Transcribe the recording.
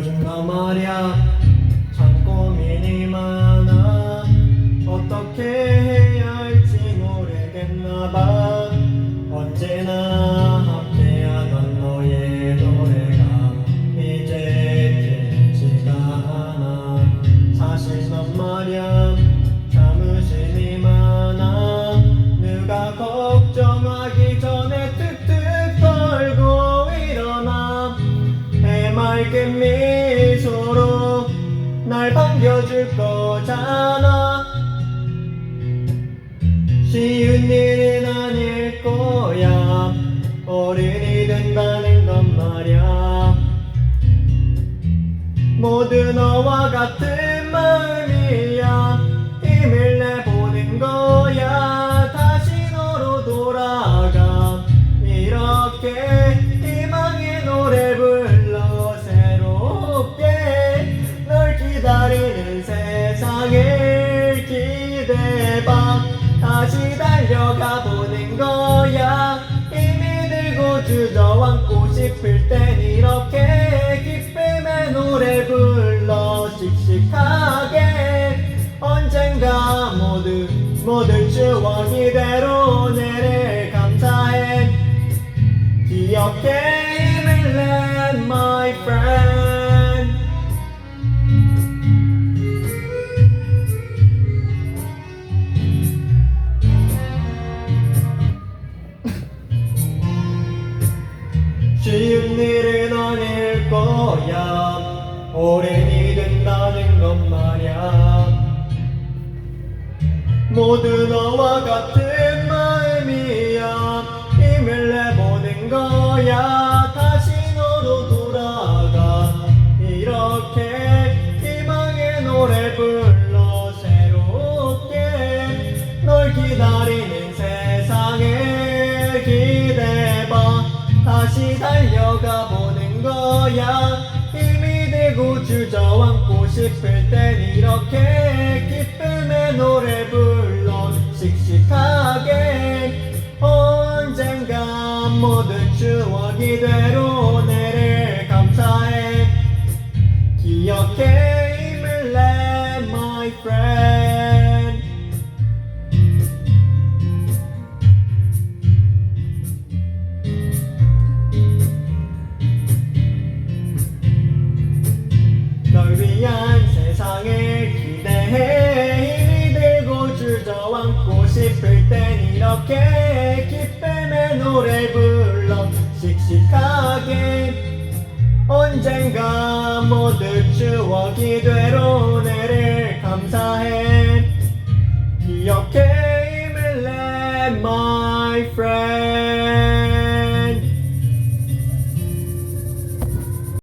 요즘 나 말야. 참 고민이 많아. 어떻게 해야 할지 모르겠나 봐. 언제나 함께하던 너의 노래가 이제 들리지가 않아. 사실 넌 말야. 참 의심이 많아. 누가 걱정하기 전에 툭툭 털고 일어나. 해맑은 미소로 날 반겨줄 거잖아. 쉬운 일은 아닐 거야. 어른이 된다는 건 말야. 모두 너와 같은 세상을 기대봐. 다시 달려가 보는 거야. 힘이 들고 주저앉고 싶을 땐 이렇게 기쁨의 노래 불러 씩씩하게. 언젠가 모두 모두 추억이 되로 내를 감사해 기억해 힘을 내 my friend 쉬운 일은 아닐 거야. 어른이 된다는 건 말야 모두 너와 같은 마음이야. 힘을 내보는 거야. 다시 너로 돌아가. 이렇게 희망의 노래 불러 새롭게 널 기다리 달려가 보는 거야. 힘이 되고 주저앉고 싶을 땐 이렇게 기쁨의 노래 불러 씩씩하게. 언젠가 모두 추억이 되로 내를 감사해. 기억해 힘을 내 my friend 세상을 기대해. 힘이 들고 주저앉고 싶을 땐 이렇게 기쁨의 노래 불러. 씩씩하게 언젠가 모두 추억이 되로 내를 감사해. 기억해 힘을 내 my friend